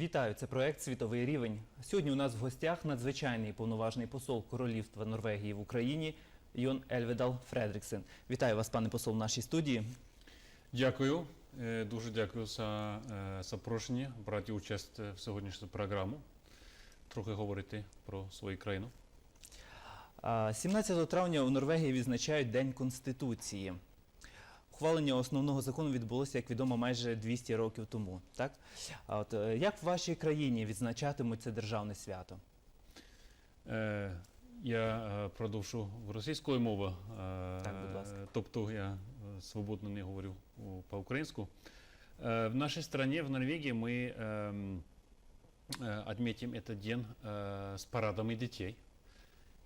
Вітаю, це проект Світовий рівень. Сьогодні у нас в гостях надзвичайний повноважний посол Королівства Норвегії в Україні Йон Ельведал Фредріксен. Вітаю вас, пане посол, в нашій студії. Дякую. Е, Дуже дякую за е, запрошення брати участь в сьогоднішню програму. Трохи говорити про свою країну. А, 17 травня у Норвегії відзначають День Конституції. Ухвалення основного закону відбулося, як відомо, майже 200 років тому. Так? А от е, як в вашій країні відзначатимуть це державне свято? Е, Я е, продовжу в російською мовою. Е, Так, будь ласка. Тобто я е, свободно не говорю у- по-українську. Е, В нашей стране, в Норвегии, мы эм, э, отметим этот день э, с парадами детей.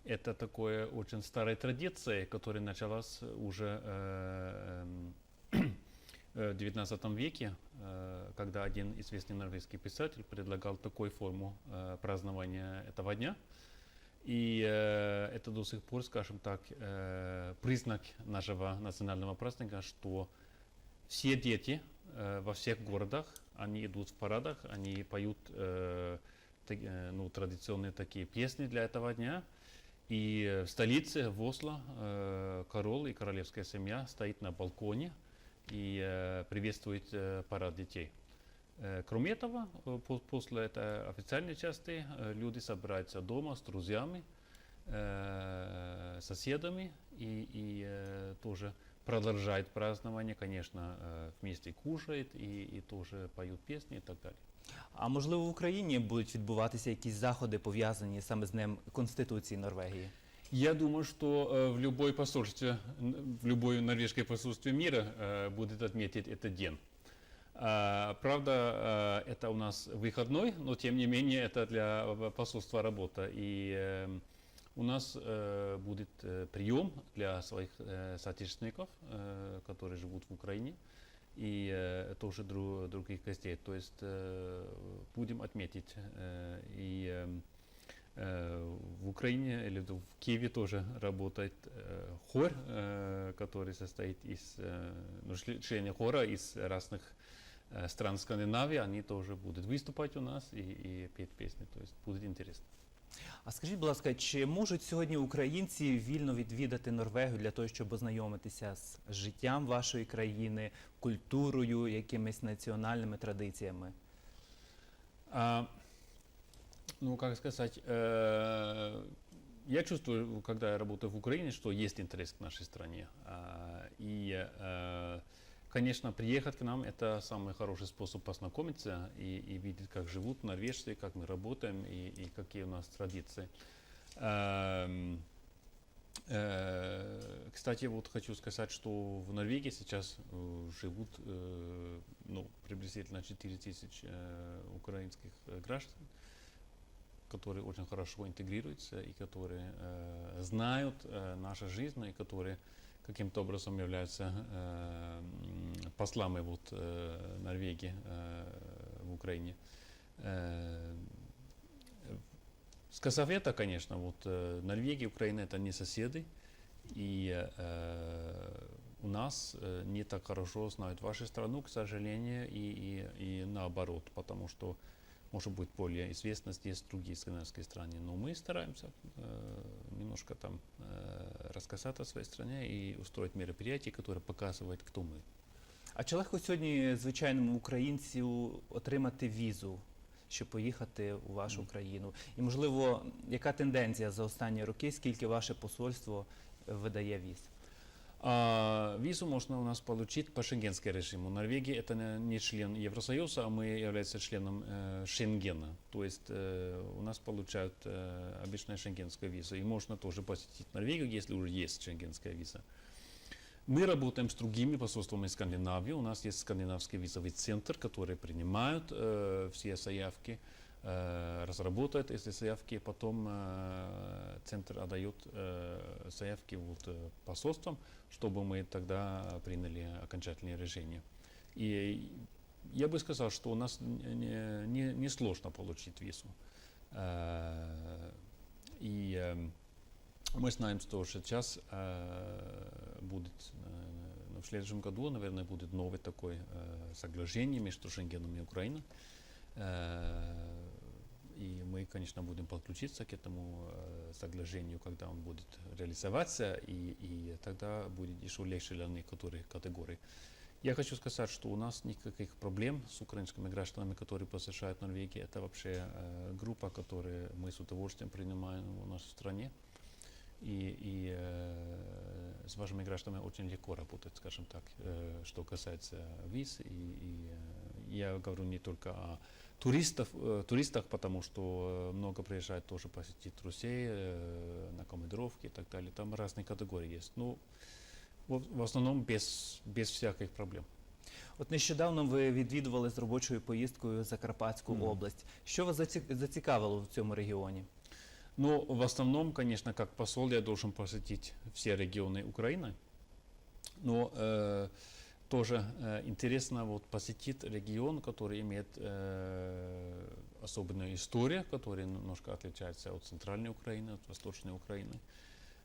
Это такое очень старая традиция, которая началась уже э, эм, в 19 веке, э, когда один известный норвежский писатель предлагал такую форму э, празднования этого дня. И э, это до сих пор, скажем так, э, признак нашего национального праздника, что все дети во всех городах, они идут в парадах, они поют ну, традиционные такие песни для этого дня. И в столице, в Осло, э, король и королевская семья стоит на балконе и э, приветствует э, парад детей. Кроме этого, по- после этой официальной части люди собираются дома с друзьями, соседами и, и тоже продолжают празднование, конечно, вместе кушают и, и тоже поют песни и так далее. А можливо, в Україні будуть відбуватися якісь заходи, пов'язані саме з Днем Конституції Норвегії? Я думаю, что э, в любой посольстве, н- в любой норвежское посольстве мира э, будет отметить этот день. А, правда, э, это у нас выходной, но тем не менее это для э, посольства работа. И э, у нас э, будет э, прием для своих э, соотечественников, э, которые живут в Украине, И э, тоже дру- других гостей. То есть э, будем отметить э, и э, Э, В Украине или в Киеве тоже работает э, хор, э, который состоит из э, ну, чле- члены хора из разных э, стран Скандинавии. Они тоже будут выступать у нас и, и петь песни. То есть будет интересно. А скажіть, будь ласка, чи можуть сьогодні українці вільно відвідати Норвегію для того, щоб ознайомитися з життям вашої країни, культурою, якимись національними традиціями? А, ну, как сказать, э, я чувствую, когда я работаю в Украине, что есть интерес к нашей стране. А, и, э, конечно, приехать к нам – это самый хороший способ познакомиться и, и видеть, как живут норвежцы, как мы работаем и, и какие у нас традиции. Эм, Э, Кстати, вот хочу сказать, что в Норвегии сейчас э, живут э, ну, приблизительно 4 тысячи украинских граждан, которые очень хорошо интегрируются и которые знают нашу жизнь и которые каким-то образом являются э, послами вот, э, Норвегии э, в Украине. Э, Сказав это, конечно, вот э, Норвегия и Украина это не соседи, и э, у нас э, не так хорошо знают вашу страну, к сожалению, и, и, и наоборот, потому что может быть более известно здесь другие скандинавские страны. Но мы стараемся э, немножко там э, рассказать о своей стране и устроить мероприятия, которые показывают, кто мы. А чи легко сьогодні звичайному українцю отримати візу, щоб поїхати у вашу країну? І можливо, яка тенденція за останні роки, скільки ваше посольство е, видає віз? А, визу можно у нас получить по шенгенскому режиму. Норвегия это не- член Евросоюза, а мы являемся членом э, Шенгена. То есть э, у нас получают э, обычная шенгенская виза. И можно тоже посетить Норвегию, если уже есть шенгенская виза. Мы работаем с другими посольствами Скандинавии. У нас есть скандинавский визовый центр, который принимает э, все заявки, разработает эти заявки, потом э, центр отдает э, заявки вот, э, посольствам, чтобы мы тогда приняли окончательное решение. И я бы сказал, что у нас не, не, не сложно получить визу. Э, И э, мы знаем, что сейчас э, будет, э, ну, в следующем году, наверное, будет новое такое э, соглашение между Шенгеном и Украиной. И мы, конечно, будем подключиться к этому э, соглашению, когда он будет реализоваться, и, и тогда будет еще легче для некоторых категорий. Я хочу сказать, что у нас никаких проблем с украинскими гражданами, которые посещают Норвегию. Это вообще э, группа, которую мы с удовольствием принимаем в нашей стране. И, и э, с вашими гражданами очень легко работать, скажем так, э, что касается виз. И, и э, я говорю не только о туристов, э, туристах, потому что э, много приезжает тоже посетить Руси, э, на командировки и так далее. Там разные категории есть. Ну, в, в основном без, без всяких проблем. От нещодавно ви відвідували з робочою поїздкою Закарпатську Мгм. область. Що вас заці- зацікавило в цьому регіоні? Ну, в основном, конечно, как посол я должен посетить все регионы Украины. Но э, тоже э, интересно вот посетить регион, который имеет э, особенную историю, который немножко отличается от центральной Украины, от восточной Украины.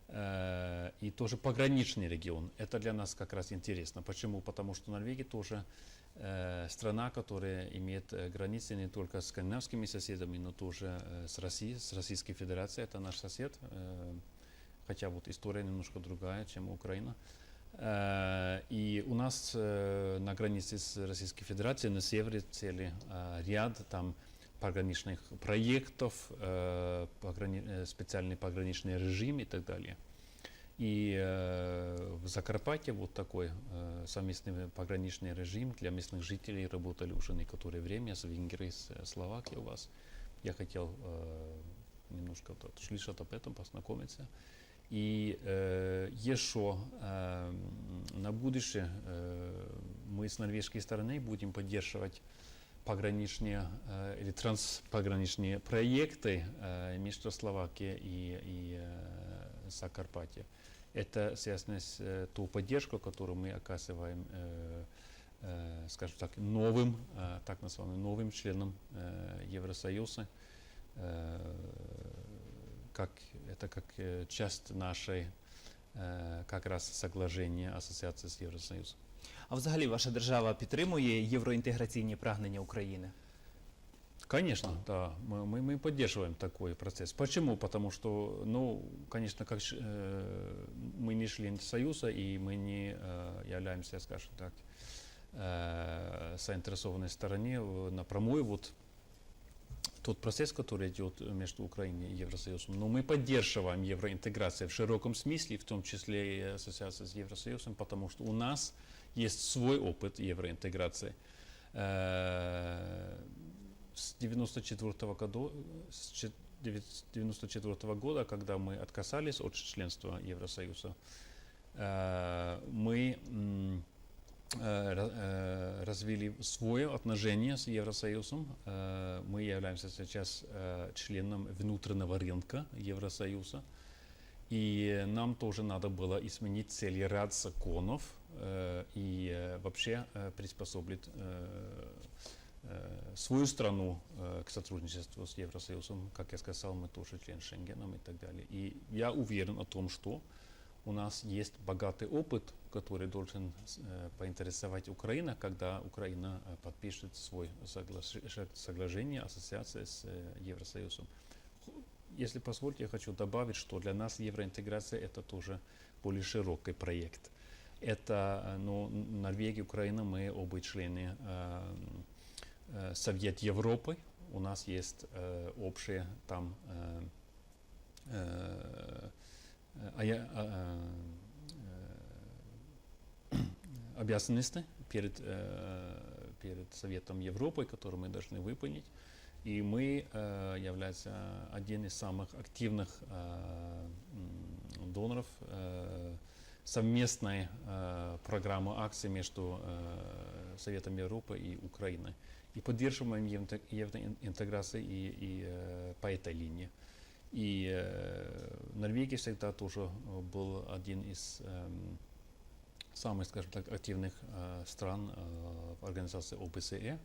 Э, и тоже пограничный регион. Это для нас как раз интересно. Почему? Потому что Норвегия тоже э, страна, которая имеет э, границы не только с скандинавскими соседами, но тоже э, с Россией, с Российской Федерацией. Это наш сосед. э, хотя вот история немножко другая, чем Украина. Э, И у нас э, на границе с Российской Федерацией на севере целый э, ряд там пограничных проектов, э, пограни- э, специальный пограничный режим и так далее. И э, в Закарпатье вот такой э, совместный пограничный режим для местных жителей работали уже некоторое время с Венгрией, с э, Словакией у вас. Я хотел э, немножко вот услышать об этом, познакомиться. И э, еще э, на будущее э, мы с норвежской стороны будем поддерживать пограничные э, или транспограничные проекты э, между Словакией и, и э. Это связано с э, поддержку, которую мы оказываем, э, э, скажем так, новым, э, так называемым новым членам э, Евросоюза, э, как, это как э, часть нашей э, как раз соглашения ассоциации с Евросоюзом. А взагалі ваша держава підтримує євроінтеграційні прагнення України? Конечно, да, мы, мы, мы поддерживаем такой процесс. Почему? Потому что, ну, конечно, как ш- э, мы не член Союза и мы не э, являемся, скажем так, э, заинтересованной стороне в- напрямую вот тот процесс, который идет между Украиной и Евросоюзом. Но мы поддерживаем евроинтеграцию в широком смысле, в том числе и ассоциация с Евросоюзом, потому что у нас есть свой опыт евроинтеграции. Э, С 94 года, с че- девяц- 94 года, когда мы отказались от членства Евросоюза, э, мы развили свое отношение с Евросоюзом. Э, Мы являемся сейчас э, членом внутреннего рынка Евросоюза. И нам тоже надо было изменить целый ряд законов э, и э, вообще э, приспособить э, э, свою страну э, к сотрудничеству с Евросоюзом. Как я сказал, мы тоже член Шенгена и так далее. И я уверен о том, что у нас есть богатый опыт, который должен э, поинтересовать Украина, когда Украина э, подпишет свой соглашение, ассоциация с э, Евросоюзом. Если позволите, я хочу добавить, что для нас евроинтеграция это тоже более широкий проект. Это ну, Норвегия, Украина, мы оба члены э, э, Совет Европы. У нас есть э, общие там э, э, обязанности перед, э, перед Советом Европы, которые мы должны выполнить. И мы э, являемся один из самых активных э, доноров э, совместной э, программы акций между э, Советом Европы и Украиной. И поддерживаем евро- евроинтеграцию и, и э, по этой линии. И э, Норвегия всегда тоже э, был один из эм, самых, скажем так, активных э, стран э, в организации ОБСЕ.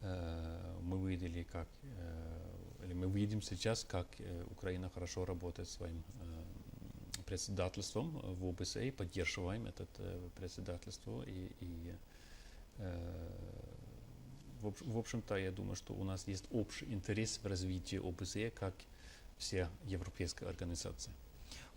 Э, мы видели, как, э, или мы видим сейчас, как э, Украина хорошо работает своим э, председательством в ОБСЕ, поддерживаем это э, председательство и, и э, в, общ- в общем-то, я думаю, что у нас есть общий интерес в развитии ОБСЕ, как все европейские организации.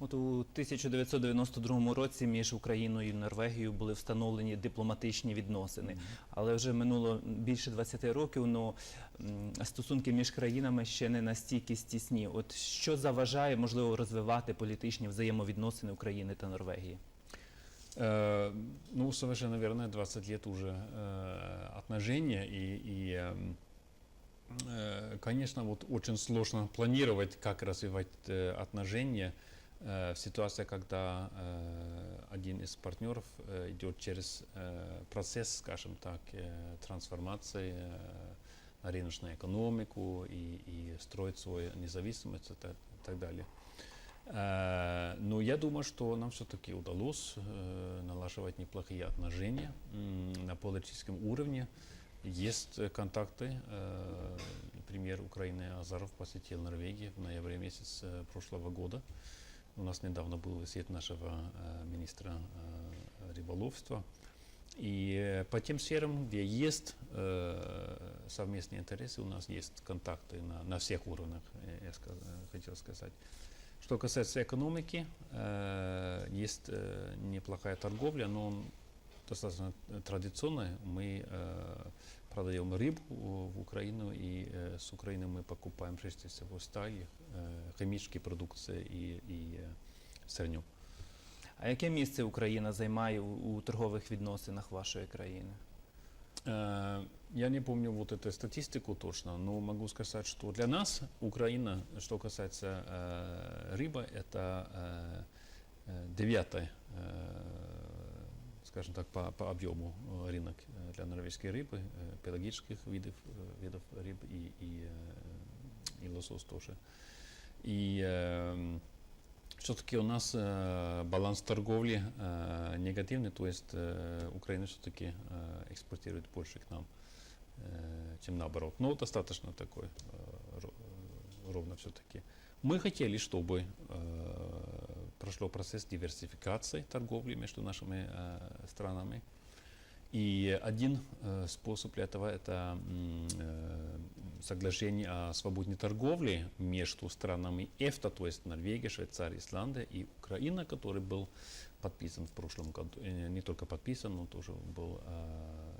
От у 1992 році між Україною і Норвегією були встановлені дипломатичні відносини. Але вже минуло більше 20 років, ну м, стосунки між країнами ще не настільки стісні. От що заважає можливо розвивати політичні взаємовідносини України та Норвегії? Э, Ну, совершенно верно, 20 лет уже э, отношения, и, и, эм, э, конечно, вот очень сложно планировать, как развивать э, отношения э, в ситуации, когда э, один из партнеров э, идет через э, процесс, скажем так, э, трансформации э, на рыночную экономику и, и строит свою независимость и так, и так далее. Э, Но я думаю, что нам все-таки удалось э, налаживать неплохие отношения на политическом уровне. Есть э, контакты. э, Премьер Украины Азаров посетил Норвегию в ноябре месяц э, прошлого года. У нас недавно был визит нашего министра рыболовства. И по тем сферам, где есть совместные интересы, у нас есть контакты на, на всех уровнях, я хотел сказать. Что касается экономики, есть неплохая торговля, но достаточно э, традиционная. Мы э, продаем рыбу в Украину, и э, с Украины мы покупаем прежде всего сталь, э, химические продукции и, и э, сырню. А яке місце Україна займає у, у торгових відносинах вашої країни? Э, Я не помню вот эту статистику точно, но могу сказать, что для нас Украина, что касается э, рыбы, это э, э, девятый, э, скажем так, по, по объему э, рынок э, для норвежской рыбы, э, пелагических видов, видов рыб и, и, и лосось тоже. И все-таки у нас баланс торговли негативный, то есть Украина все-таки экспортирует больше к нам, чем наоборот. Но достаточно такой ро- ровно все-таки. Мы хотели, чтобы прошел процесс диверсификации торговли между нашими э, странами. И один э, способ для этого это э, соглашение о свободной торговле между странами ЕФТА, то есть Норвегия, Швейцария, Исландия и Украина, который был подписан в прошлом году, э, не только подписан, но тоже был, э,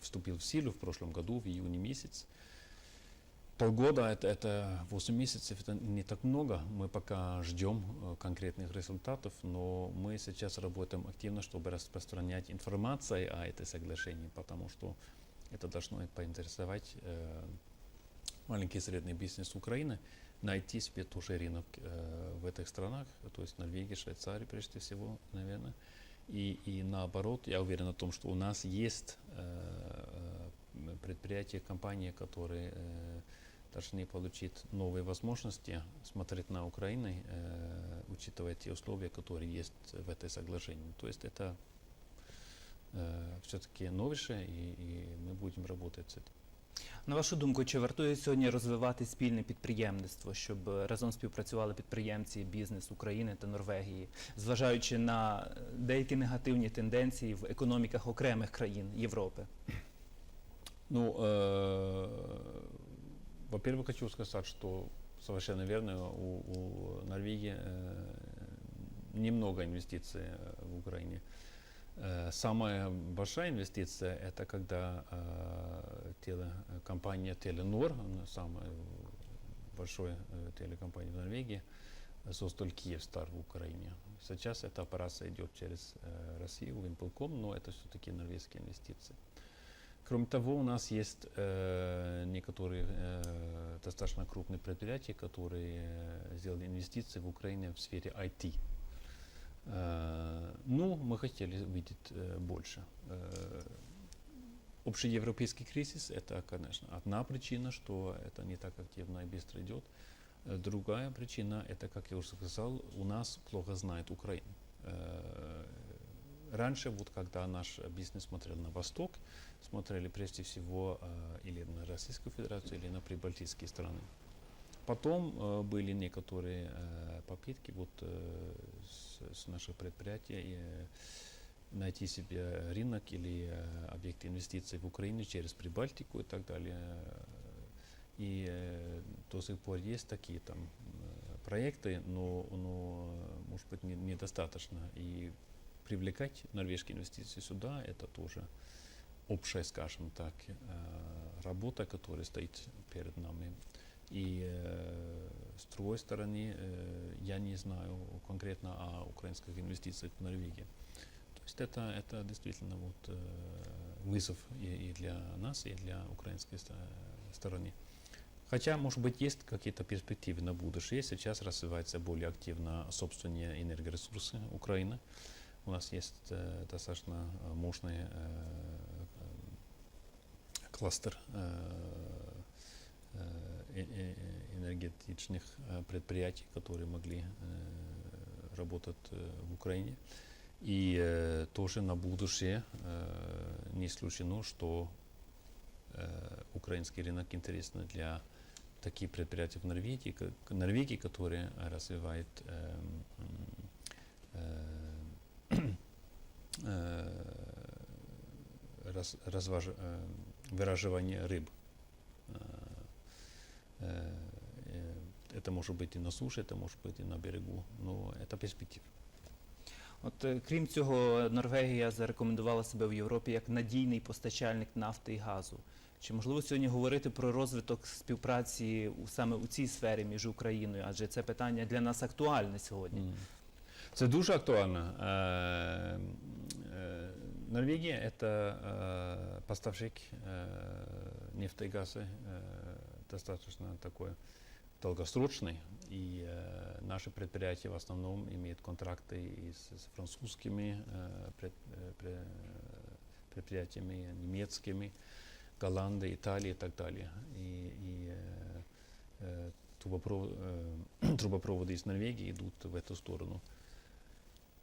вступил в силу в прошлом году, в июне месяц. Полгода это, это 8 месяцев, это не так много. Мы пока ждем э, конкретных результатов, но мы сейчас работаем активно, чтобы распространять информацию о этой соглашении, потому что это должно поинтересовать э, маленький и средний бизнес Украины, найти себе тоже рынок э, в этих странах, то есть Норвегия, Швейцария прежде всего, наверное. И, и наоборот, я уверен о том, что у нас есть э, э, предприятия, компании, которые э, должны получить новые возможности смотреть на Украину, э, учитывая те условия, которые есть в этой соглашении. То есть это э, все-таки новейшее, и, и мы будем работать с этим. На вашу думку, чи вартує сьогодні розвивати спільне підприємництво, щоб е, разом співпрацювали підприємці, бізнес України та Норвегії, зважаючи на е, деякі негативні тенденції в економіках окремих країн Європи? Ну, э, во-первых, хочу сказать, что совершенно верно, у, у Норвегии э, немного инвестиций э, в Украине. Э, самая большая инвестиция это когда э, теле, компания самая большая э, телекомпания в Норвегии, создал Киевстар в Украине. Сейчас эта операция идет через э, Россию, Вимпелком, но это все-таки норвежские инвестиции. Кроме того, у нас есть э, некоторые э, достаточно крупные предприятия, которые э, сделали инвестиции в Украине в сфере IT. Э, ну, мы хотели видеть э, больше. Э, общеевропейский кризис – это, конечно, одна причина, что это не так активно и быстро идет. Э, Другая причина – это, как я уже сказал, у нас плохо знает Украину. Э, Раньше, вот когда наш бизнес смотрел на восток, смотрели прежде всего э, или на Российскую Федерацию, или на прибалтийские страны. Потом э, были некоторые э, попытки вот, э, с, с наших предприятий э, найти себе рынок или э, объекты инвестиций в Украине через Прибалтику и так далее. И э, до сих пор есть такие там э, проекты, но, но может быть, не- недостаточно. И привлекать норвежские инвестиции сюда, это тоже общая, скажем так, э, работа, которая стоит перед нами. И э, с другой стороны, э, я не знаю конкретно о украинских инвестициях в Норвегии. То есть это, это действительно вот, э, вызов и, и для нас, и для украинской стороны. Хотя, может быть, есть какие-то перспективы на будущее. Сейчас развивается более активно собственные энергоресурсы Украины. У нас есть э, достаточно э, мощный э, кластер энергетичных предприятий, которые могли работать в Украине. И тоже на будущее не исключено, что украинский рынок интересный для таких предприятий в Норвегии, Норвегии, которые развивают эм, раз- разваж- э, выраживание рыб. Э, э, э, Это может быть и на суше, это может быть и на берегу, но это перспектива. От е, крім цього, Норвегія зарекомендувала себе в Європі як надійний постачальник нафти і газу. Чи можливо сьогодні говорити про розвиток співпраці у, саме у цій сфері між Україною? Адже це питання для нас актуальне сьогодні. М. Це дуже актуально. Це е, поставщик нефти и газа, достаточно такой долгосрочный. И наши предприятия в основном имеют контракты и с, французскими пред- пре- предприятиями, немецкими, Голландии, Италии и так далее. И, и трубопро- трубопроводы из Норвегии идут в эту сторону.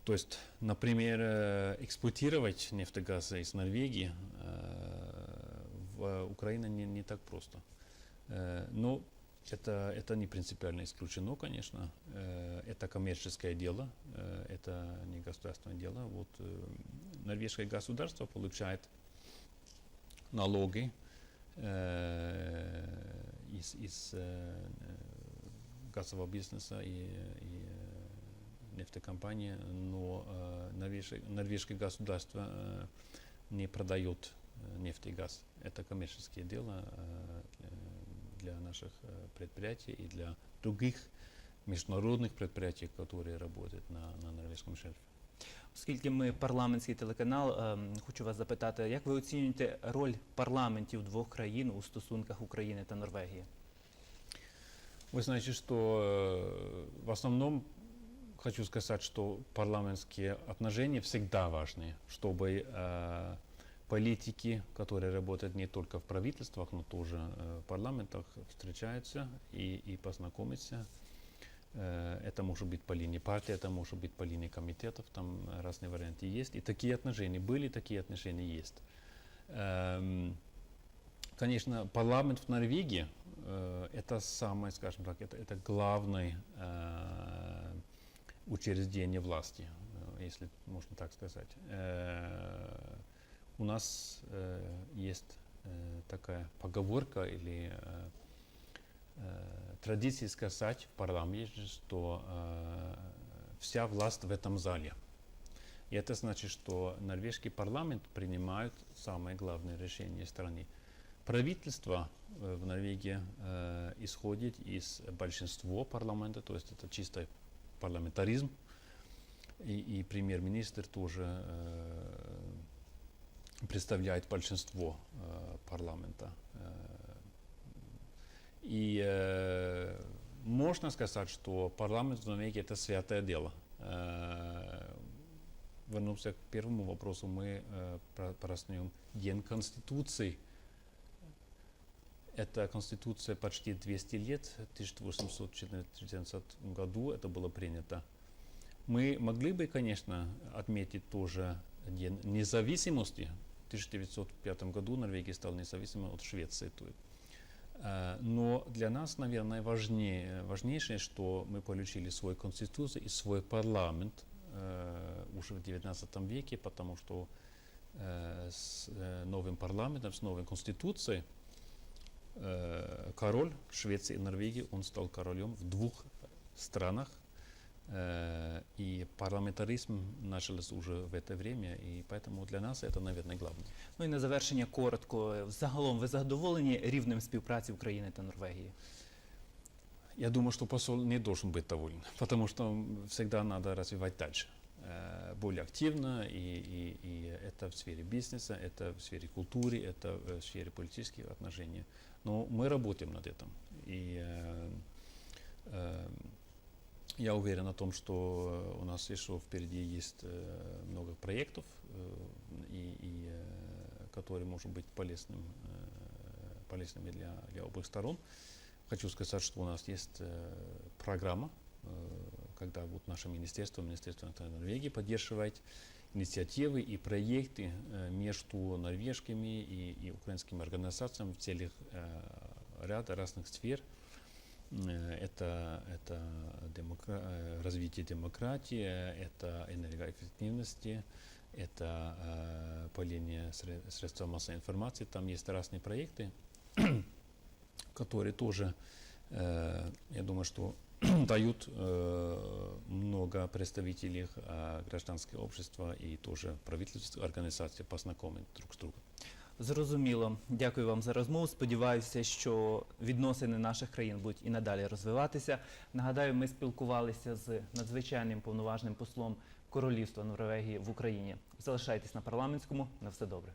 То есть, например, э, эксплуатировать нефтегаз из Норвегии э, в Украине не, не так просто. Э, Но это, это не принципиально исключено, конечно. Э, Это коммерческое дело, э, это не государственное дело. Вот э, норвежское государство получает налоги э, из, из э, газового бизнеса и, и э, нефтекомпании, но э, норвежское, норвежское государство э, не продает э, нефть и газ. Это коммерческое дело э, для наших э, предприятий и для других международных предприятий, которые работают на, на норвежском шельфе. Оскільки ми парламентський телеканал, ем, хочу вас запитати, як ви оцінюєте роль парламентів двох країн у стосунках України та Норвегії? Вы знаете, что э, в основном хочу сказать, что парламентские отношения всегда важны, чтобы э, политики, которые работают не только в правительствах, но тоже э, в парламентах, встречаются и, и познакомиться. Э, Это может быть по линии партии, это может быть по линии комитетов, там разные варианты есть. И такие отношения были, такие отношения есть. Эм, Конечно, парламент в Норвегии э, это самое, скажем так, это, это главное э, учреждение власти, э, если можно так сказать. Э, у нас э, есть такая поговорка или традиция сказать в парламенте, что вся власть в этом зале. И это значит, что норвежский парламент принимает самые главные решения в стране. Правительство в Норвегии э, исходит из большинства парламента, то есть это чисто парламентаризм. И, и премьер-министр тоже э, представляет большинство э, парламента. Э, И э, можно сказать, что парламент в Норвегии это святое дело. Э, Вернемся к первому вопросу. Мы э, про- празднуем День Конституции. Эта Конституция почти 200 лет, в 1814 году это было принято. Мы могли бы, конечно, отметить тоже День независимости. В 1905 году Норвегия стала независимой от Швеции. Э, Но для нас, наверное, важнее, важнейшее, что мы получили свою конституцию и свой парламент э, уже в 19 веке, потому что э, с новым парламентом, с новой конституцией король Швеции и Норвегии, он стал королем в двух странах, Э, и парламентаризм начался уже в это время, и поэтому для нас это, наверное, главное. Ну і на завершення коротко. Загалом ви задоволені рівнем співпраці України та Норвегії? Я думаю, что посол не должен быть доволен, потому что всегда надо развивать дальше, э, более активно, и, и, и это в сфере бизнеса, это в сфере культуры, это в сфере политических отношений. Но мы работаем над этим. И э, э, я уверен о том, что у нас еще впереди есть э, много проектов, э, и, и, э, которые могут быть полезным, э, полезными для, для обоих сторон. Хочу сказать, что у нас есть э, программа, э, когда вот наше министерство, Министерство иностранной Норвегии поддерживает инициативы и проекты э, между норвежскими и, и украинскими организациями в целях э, ряда разных сфер. Э, Это, это демокра- развитие демократии, это энергоэффективности, это э, поление сре- средств массовой информации. Там есть разные проекты, которые тоже, э, я думаю, что дают э, много представителей э, гражданского общества и тоже правительственных организаций познакомить друг с другом. Зрозуміло. Дякую вам за розмову. Сподіваюся, що відносини наших країн будуть і надалі розвиватися. Нагадаю, ми спілкувалися з надзвичайним повноважним послом Королівства Норвегії в Україні. Залишайтесь на парламентському. На все добре.